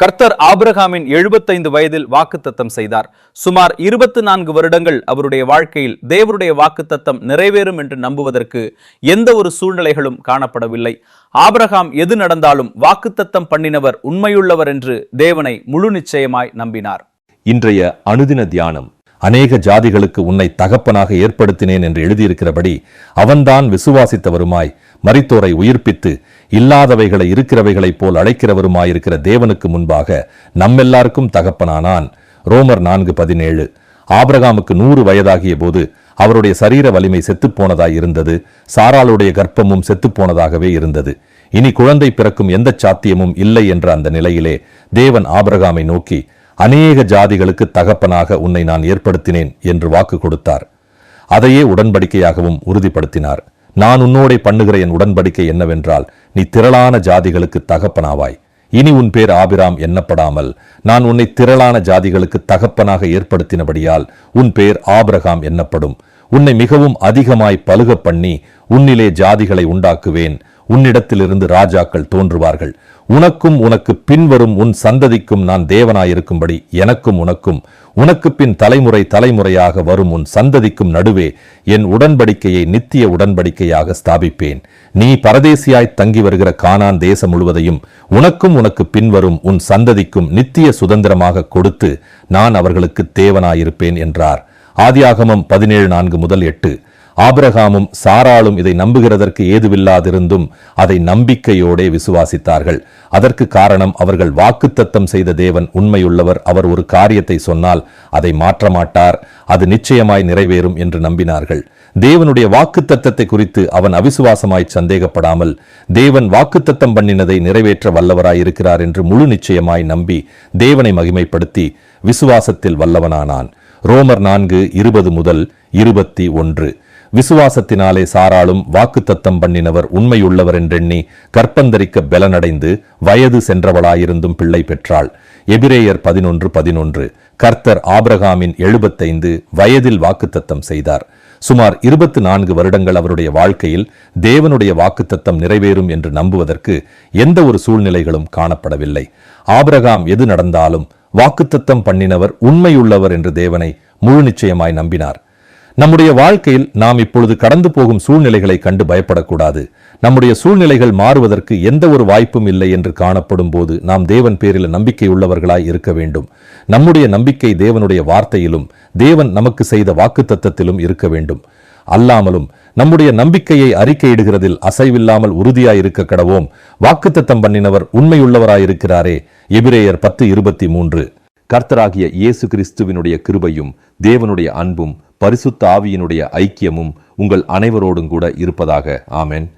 கர்த்தர் ஆபிரகாமின் எழுபத்தைந்து வயதில் வாக்குத்தத்தம் செய்தார். சுமார் இருபத்து நான்கு வருடங்கள் அவருடைய வாழ்க்கையில் தேவருடைய வாக்குத்தத்தம் நிறைவேறும் என்று நம்புவதற்கு எந்த ஒரு சூழ்நிலைகளும் காணப்படவில்லை. ஆபிரகாம் எது நடந்தாலும் வாக்குத்தத்தம் பண்ணினவர் உண்மையுள்ளவர் என்று தேவனை முழு நிச்சயமாய் நம்பினார். இன்றைய அனுதின தியானம் அநேக ஜாதிகளுக்கு உன்னை தகப்பனாக ஏற்படுத்தினேன் என்று எழுதியிருக்கிறபடி அவன்தான் விசுவாசித்தவருமாய் மரித்தோரை உயிர்ப்பித்து இல்லாதவைகளை இருக்கிறவைகளைப் போல் அழைக்கிறவருமாயிருக்கிற தேவனுக்கு முன்பாக நம்மெல்லாருக்கும் தகப்பனானான். ரோமர் நான்கு பதினேழு. ஆபிரகாமுக்கு நூறு வயதாகிய போது அவருடைய சரீர வலிமை செத்துப்போனதாய் இருந்தது. சாராளுடைய கர்ப்பமும் செத்துப்போனதாகவே இருந்தது. இனி குழந்தை பிறக்கும் எந்த சாத்தியமும் இல்லை என்ற அந்த நிலையிலே தேவன் ஆபிரகாமை நோக்கி அநேக ஜாதிகளுக்கு தகப்பனாக உன்னை நான் ஏற்படுத்தினேன் என்று வாக்கு கொடுத்தார். அதையே உடன்படிக்கையாகவும் உறுதிப்படுத்தினார். நான் உன்னோடே பண்ணுகிற என் உடன்படிக்கை என்னவென்றால் நீ திரளான ஜாதிகளுக்கு தகப்பனாவாய். இனி உன் பேர் ஆபிராம் எண்ணப்படாமல் நான் உன்னை திரளான ஜாதிகளுக்கு தகப்பனாக ஏற்படுத்தினபடியால் உன் பேர் ஆபிரகாம் எண்ணப்படும் உன்னை மிகவும் அதிகமாய் பலுகப் பண்ணி உன்னிலே ஜாதிகளை உண்டாக்குவேன். உன்னிடத்திலிருந்து ராஜாக்கள் தோன்றுவார்கள். உனக்கும் உனக்கு பின்வரும் உன் சந்ததிக்கும் நான் தேவனாயிருக்கும்படி எனக்கும் உனக்கும் உனக்கு பின் தலைமுறை தலைமுறையாக வரும் உன் சந்ததிக்கும் நடுவே என் உடன்படிக்கையை நித்திய உடன்படிக்கையாக ஸ்தாபிப்பேன். நீ பரதேசியாய் தங்கி வருகிற கானான் தேசம் முழுவதையும் உனக்கும் உனக்கு பின்வரும் உன் சந்ததிக்கும் நித்திய சுதந்திரமாக கொடுத்து நான் அவர்களுக்கு தேவனாயிருப்பேன் என்றார். ஆதியாகமம் பதினேழு நான்கு முதல் எட்டு. ஆபிரகாமும் சாராளும் இதை நம்புகிறதற்கு ஏதுவில்லாதிருந்தும் அதை நம்பிக்கையோடே விசுவாசித்தார்கள். அதற்கு காரணம் அவர்கள் வாக்குத்தத்தம் செய்த தேவன் உண்மையுள்ளவர். அவர் ஒரு காரியத்தை சொன்னால் அதை மாற்ற மாட்டார் அது நிச்சயமாய் நிறைவேறும் என்று நம்பினார்கள். தேவனுடைய வாக்குத்தத்தத்தை குறித்து அவன் அவிசுவாசமாய் சந்தேகப்படாமல் தேவன் வாக்குத்தத்தம் பண்ணினதை நிறைவேற்ற வல்லவராய் இருக்கிறார் என்று முழு நிச்சயமாய் நம்பி தேவனை மகிமைப்படுத்தி விசுவாசத்தில் வல்லவனானான். ரோமர் நான்கு இருபது முதல் இருபத்தி ஒன்று. விசுவாசத்தினாலே சாராளும் வாக்குத்தத்தம் பண்ணினவர் உண்மையுள்ளவர் என்றெண்ணி கற்பந்தரிக்க பலனடைந்து வயது சென்றவளாயிருந்தும் பிள்ளை பெற்றாள். எபிரேயர் பதினொன்று பதினொன்று. கர்த்தர் ஆபிரகாமின் எழுபத்தைந்து வயதில் வாக்குத்தத்தம் செய்தார். சுமார் இருபத்து நான்கு வருடங்கள் அவருடைய வாழ்க்கையில் தேவனுடைய வாக்குத்தத்தம் நிறைவேறும் என்று நம்புவதற்கு எந்த ஒரு சூழ்நிலைகளும் காணப்படவில்லை. ஆபிரகாம் எது நடந்தாலும் வாக்குத்தத்தம் பண்ணினவர் உண்மையுள்ளவர் என்று தேவனை முழு நிச்சயமாய் நம்பினார். நம்முடைய வாழ்க்கையில் நாம் இப்பொழுது கடந்து போகும் சூழ்நிலைகளை கண்டு பயப்படக்கூடாது. நம்முடைய சூழ்நிலைகள் மாறுவதற்கு எந்த ஒரு வாய்ப்பும் இல்லை என்று காணப்படும் போது நாம் தேவன் பேரில் நம்பிக்கை உள்ளவர்களாய் இருக்க வேண்டும். நம்முடைய நம்பிக்கை தேவனுடைய வார்த்தையிலும் தேவன் நமக்கு செய்த வாக்குத்தத்தத்திலும் இருக்க வேண்டும். அல்லாமலும் நம்முடைய நம்பிக்கையை அறிக்கையிடுகிறதில் அசைவில்லாமல் உறுதியாய் இருக்க கடவோம். வாக்குத்தத்தம் பண்ணினவர் உண்மையுள்ளவராயிருக்கிறாரே. எபிரேயர் பத்து இருபத்தி மூன்று. கர்த்தராகிய இயேசு கிறிஸ்துவினுடைய கிருபையும் தேவனுடைய அன்பும் பரிசுத்த ஆவியினுடைய ஐக்கியமும் உங்கள் அனைவரோடும் கூட இருப்பதாக. ஆமென்.